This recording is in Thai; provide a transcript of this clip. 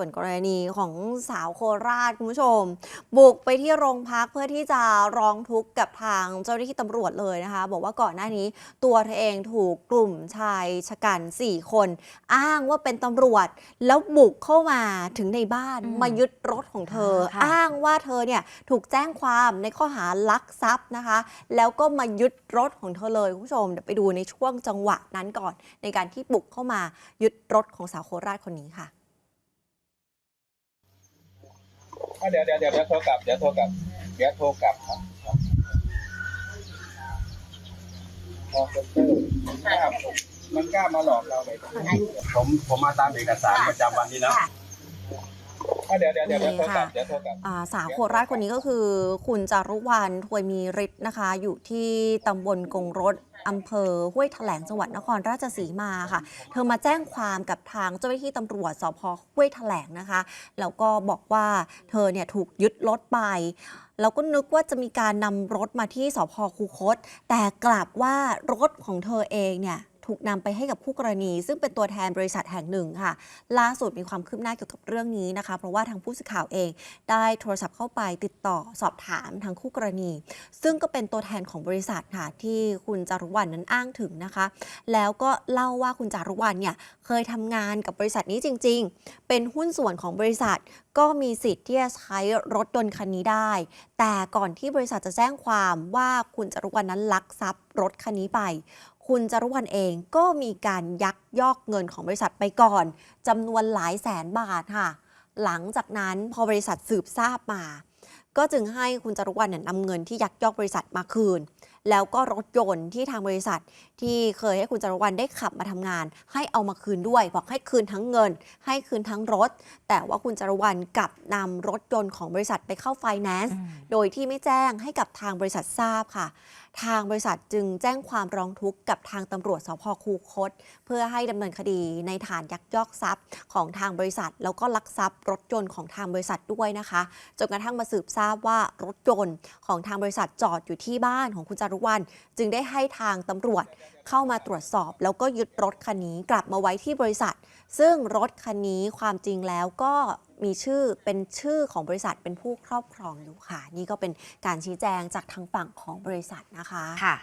ส่วนกรณีของสาวโคราชคุณผู้ชม บุกไปที่โรงพักเพื่อที่จะร้องทุกข์กับทางเจ้าหน้าที่ตำรวจเลยนะคะ บอกว่าก่อนหน้านี้ตัวเธอเองถูกกลุ่มชายชะกัน 4 คน อ้างว่าเป็นตำรวจ แล้วบุกเข้ามาถึงในบ้านอืมมายึดรถของเธอค่ะอ้างว่าเธอเนี่ยถูกแจ้งความในข้อหาลักทรัพย์นะคะ แล้วก็มายึดรถของเธอเลยคุณผู้ชมเดี๋ยวไปดูในช่วงจังหวะนั้นก่อน ในการที่บุกเข้ามายึดรถของสาวโคราชคนนี้ค่ะ อะ เดี๋ยวเดี๋ยวเดี๋ยวเดี๋ยวโทรกลับ เดี๋ยวโทรกลับ เดี๋ยวโทรกลับครับคอมพิวเตอร์ครับมันกล้ามาหลอกเราเลยผมผมมาตามเอกสารประจำวันนี้นะ อะเดี๋ยวเดี๋ยวเดี๋ยวเดี๋ยวโทรกลับเดี๋ยวโทรกลับ อ่าสาวโคราชคนนี้ก็คือคุณจารุวรรณถวยมีฤทธิ์นะคะ อยู่ที่ตำบลกงรถอำเภอห้วยแถลงจังหวัดนครราชสีมาค่ะ เธอมาแจ้งความกับทางเจ้าหน้าที่ตำรวจสพห้วยแถลงนะคะ แล้วก็บอกว่าเธอเนี่ยถูกยึดรถไป แล้วก็นึกว่าจะมีการนำรถมาที่สพคูคต แต่กลับว่ารถของเธอเองเนี่ย ถูกนำไปให้กับคู่กรณี ซึ่งเป็นตัวแทนบริษัทแห่งหนึ่งค่ะ ล่าสุดมีความคืบหน้าเกี่ยวกับเรื่องนี้นะคะ เพราะว่าทางผู้สื่อข่าวเอง ได้โทรศัพท์เข้าไปติดต่อสอบถามทางคู่กรณี ซึ่งก็เป็นตัวแทนของบริษัทค่ะที่คุณจารุวรรณนั้นอ้างถึงนะคะ แล้วก็เล่าว่าคุณจารุวรรณเนี่ยเคยทำงานกับบริษัทนี้จริง ๆ เป็นหุ้นส่วนของบริษัทก็มีสิทธิ์ที่จะใช้รถยนต์คันนี้ได้ แต่ก่อนที่บริษัทจะแจ้งความว่าคุณจารุวรรณนั้นลักทรัพย์รถคันนี้ไป คุณจรุวรรณเองก็มีการยักยอกเงินของบริษัทไปก่อนจำนวนหลายแสนบาทค่ะ หลังจากนั้นพอบริษัทสืบทราบมา ก็จึงให้คุณจารุวรรณเนี่ยนำเงินที่ยักยอกบริษัทมาคืน แล้วก็รถยนต์ที่ทางบริษัท ที่เคยให้คุณจารุวรรณได้ขับมาทำงาน ให้เอามาคืนด้วย บอกให้คืนทั้งเงิน ให้คืนทั้งรถ แต่ว่าคุณจารุวรรณกลับนำรถยนต์ของบริษัทไปเข้าไฟแนนซ์โดยที่ไม่แจ้งให้กับทางบริษัททราบค่ะ ทางบริษัทจึงแจ้งความร้องทุกข์กับทางตำรวจสพคูคต เพื่อให้ดำเนินคดีในฐานยักยอกทรัพย์ของทางบริษัท แล้วก็ลักทรัพย์รถยนต์ของทางบริษัทด้วยนะคะจนกระทั่งมาสืบทราบว่ารถยนต์ของทางบริษัทจอดอยู่ที่บ้านของคุณจารุวรรณจึงได้ให้ทางตำรวจเข้ามาตรวจสอบ แล้วก็ยึดรถคันนี้กลับมาไว้ที่บริษัท ซึ่งรถคันนี้ความจริงแล้วก็มีชื่อเป็นชื่อของบริษัทเป็นผู้ครอบครองอยู่ค่ะ นี่ก็เป็นการชี้แจงจากทางฝั่งของบริษัทนะคะค่ะ